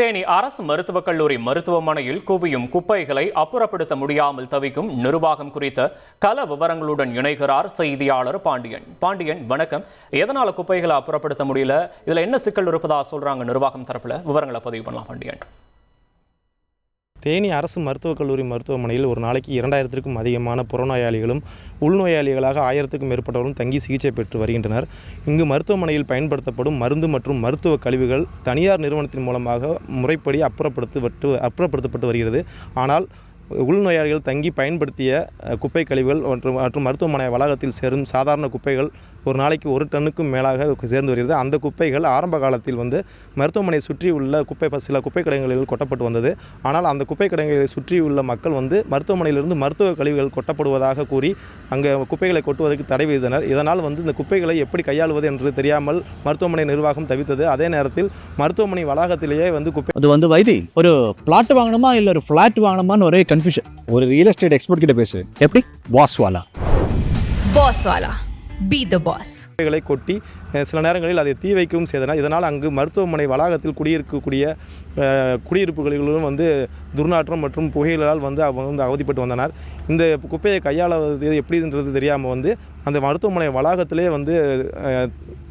தேனி அரசு மருத்துவக் கல்லூரி மருத்துவமனையில் குவியும் குப்பைகளை அப்புறப்படுத்த முடியாமல் தவிக்கும் நிர்வாகம் குறித்த கல விவரங்களுடன் இணைகிறார் செய்தியாளர் பாண்டியன். பாண்டியன் வணக்கம். எதனால குப்பைகளை அப்புறப்படுத்த முடியல? இதுல என்ன சிக்கல் இருப்பதா சொல்றாங்க நிர்வாகம் தரப்புல? விவரங்களை பதிவு பண்ணலாம் பாண்டியன். தேனி அரசு மருத்துவக் கல்லூரி மருத்துவமனையில் ஒரு நாளைக்கு இரண்டாயிரத்திற்கும் அதிகமான புறநோயாளிகளும் உள்நோயாளிகளாக ஆயிரத்துக்கும் மேற்பட்டவரும் தங்கி சிகிச்சை பெற்று வருகின்றனர். இங்கு மருத்துவமனையில் பயன்படுத்தப்படும் மருந்து மற்றும் மருத்துவ கழிவுகள் தனியார் நிறுவனத்தின் மூலமாக முறைப்படி அப்புறப்படுத்தப்பட்டு அப்புறப்படுத்தப்பட்டு வருகிறது. ஆனால் உள்நோயாளிகள் தங்கி பயன்படுத்திய குப்பை கழிவுகள் மற்றும் மற்றும் மருத்துவமனை வளாகத்தில் சேரும் சாதாரண குப்பைகள் ஒரு நாளைக்கு ஒரு டன்னுக்கும் மேலாக சேர்ந்து வருகிறது. அந்த குப்பைகள் ஆரம்ப காலத்தில் வந்து மருத்துவமனை சுற்றி உள்ள குப்பை சில குப்பை கிடங்குகளில் கொட்டப்பட்டு வந்தது. ஆனால் அந்த குப்பை கிடங்குகளை சுற்றி உள்ள மக்கள் வந்து மருத்துவமனையிலிருந்து மருத்துவ கழிவுகள் கொட்டப்படுவதாக கூறி அங்கே குப்பைகளை கொட்டுவதற்கு தடை விதித்தனர். இதனால் வந்து இந்த குப்பைகளை எப்படி கையாளுவது என்று தெரியாமல் மருத்துவமனை நிர்வாகம் தவித்தது. அதே நேரத்தில் மருத்துவமனை வளாகத்திலேயே வந்து குப்பை அது வந்து வைதி ஒரு பிளாட் வாங்கணுமா? இல்லை ஒரு ஃப்ளாட் வாங்கணுமான்னு ஒரே கன்ஃபியூஷன் ஒரு ரியல் எஸ்டேட் எக்ஸ்பர்ட் கிட்ட பேசு. எப்படி? வாஸ்வாலா Boss Wala. Be the boss. குப்பைகளை கொட்டி சில நேரங்களில் அதை தீ வைக்கவும் செய்தனர். இதனால் அங்கு மருத்துவமனை வளாகத்தில் குடியிருக்கக்கூடிய குடியிருப்புகளிலும் வந்து துர்நாற்றம் மற்றும் புகைகளால் வந்து அவங்க வந்து அவதிப்பட்டு வந்தனர். இந்த குப்பையை கையாளுவது எப்படின்றது தெரியாமல் வந்து அந்த மருத்துவமனை வளாகத்திலே வந்து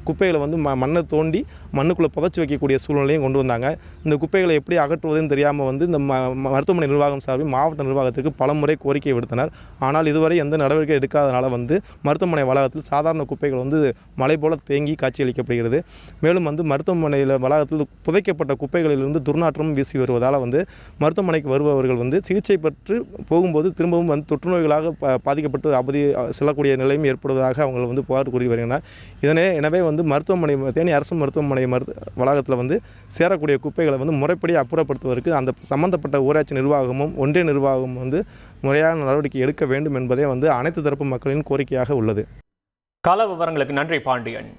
குப்பைகளை வந்து ம மண்ணை தோண்டி மண்ணுக்குள்ளே புதைச்சி வைக்கக்கூடிய சூழ்நிலையும் கொண்டு வந்தாங்க. இந்த குப்பைகளை எப்படி அகற்றுவதுன்னு தெரியாமல் வந்து இந்த ம மருத்துவமனை நிர்வாகம் சார்பில் மாவட்ட நிர்வாகத்திற்கு பலமுறை கோரிக்கை விடுத்தனர். ஆனால் இதுவரை எந்த நடவடிக்கை எடுக்காதனால வந்து மருத்துவமனை வளாகத்தில் சாதாரண குப்பைகள் வந்து மலை போல தேங்கி காட்சியளிக்கப்படுகிறது. மேலும் வந்து மருத்துவமனையில் வளாகத்தில் புதைக்கப்பட்ட குப்பைகளிலிருந்து துர்நாற்றம் வீசி வருவதால் வந்து மருத்துவமனைக்கு வருபவர்கள் வந்து சிகிச்சை பெற்று போகும்போது திரும்பவும் வந்து தொற்றுநோய்களாக பாதிக்கப்பட்டு அவதி செல்லக்கூடிய நிலையும் ஏற்படுவதாக அவங்க வந்து புகார் கூறி வருகின்றனர். இதனே எனவே வந்து வந்து மருத்துவமனை தேனி அரசு மருத்துவமனை மருத்து வளாகத்தில் வந்து சேரக்கூடிய குப்பைகளை வந்து முறைப்படி அப்புறப்படுத்துவதற்கு அந்த சம்பந்தப்பட்ட ஊராட்சி நிர்வாகமும் ஒன்றிய நிர்வாகமும் வந்து முறையான நடவடிக்கை எடுக்க வேண்டும் என்பதே வந்து அனைத்து தரப்பு மக்களின் கோரிக்கையாக உள்ளது. கல விவரங்களுக்கு நன்றி பாண்டியன்.